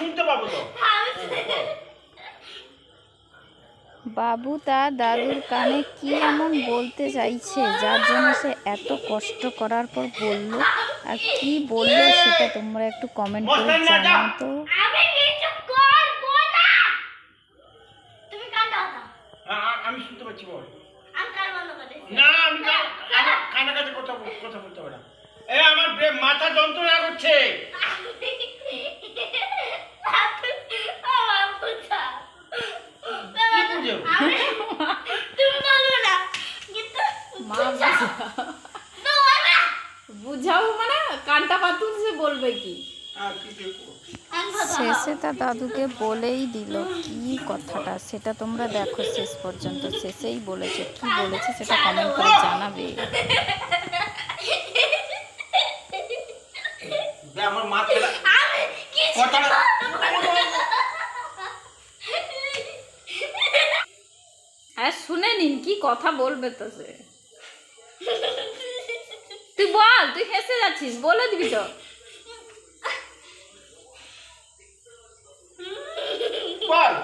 শুনতে পাবো তো। বাবু তার দাদুর কানে কি এমন বলতে চাইছে যার জন্য সে এত কষ্ট করার পর বলল আর কি বলল সেটা তোমরা একটু কমেন্ট করে জানাও তো। আমি কিছু করব না। তুমি কান দাও না আ- আ- আমি শুনতে পাচ্ছি বল। আমি। না কথা কথা বলতে এ আমার মাথা যন্ত্রণা করছে আমার বুঝা। কি বুঝো? আমি- তুমি বলবে না কিন্তু মা বুঝা। বুঝা- তো বলবে না। বুঝাও মানে পাতুন সে বলবে কি? কথা শেষে তার দাদুকে বলেই দিল কি কথাটা সেটা তোমরা দেখো শেষ পর্যন্ত। শেষেই বলেছে কি বলেছে সেটা কমেন্ট করে জানাবে। যে আমার হ্যাঁ শুনে নিন কি কথা বলবে তো সে। তুই বল তুই হেসে যাচ্ছিস বলে দিবি তো। বল।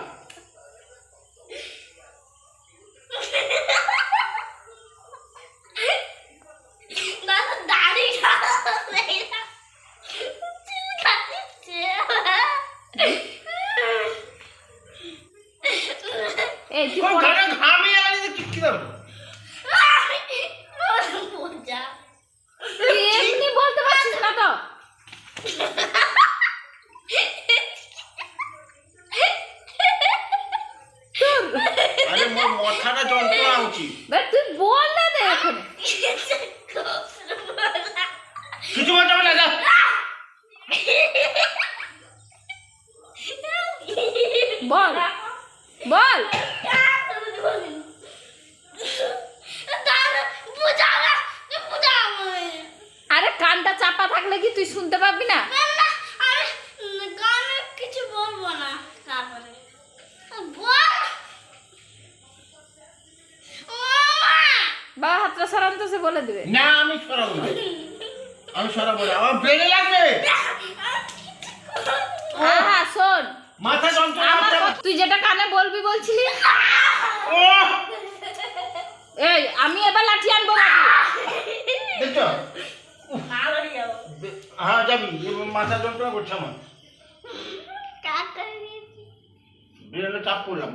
এই তুই ঘামে কি কি মজা তুই এমনি বলতে পারছিস না তো আরে মোর মাথাটা হচ্ছে তুই বল না দে এখন। কিছু বলতে হবে না যা। বল বল। আরে কানটা চাপা থাকলে কি তুই শুনতে পাবি না? হাতটা তো সে বলে দিবে। না আমি সরাবো না। আমি সরাবো না। আমার ব্রেনে লাগবে। হ্যাঁ হ্যাঁ শোন। মাথা যন্ত্রণা তুই যেটা কানে বলবি বলছিলি ও এই আমি এবার লাঠি আনব। দেখছ? হ্যাঁ যাবি। মাথা যন্ত্রণা করছে আমার। ব্রেনে চাপ করলাম।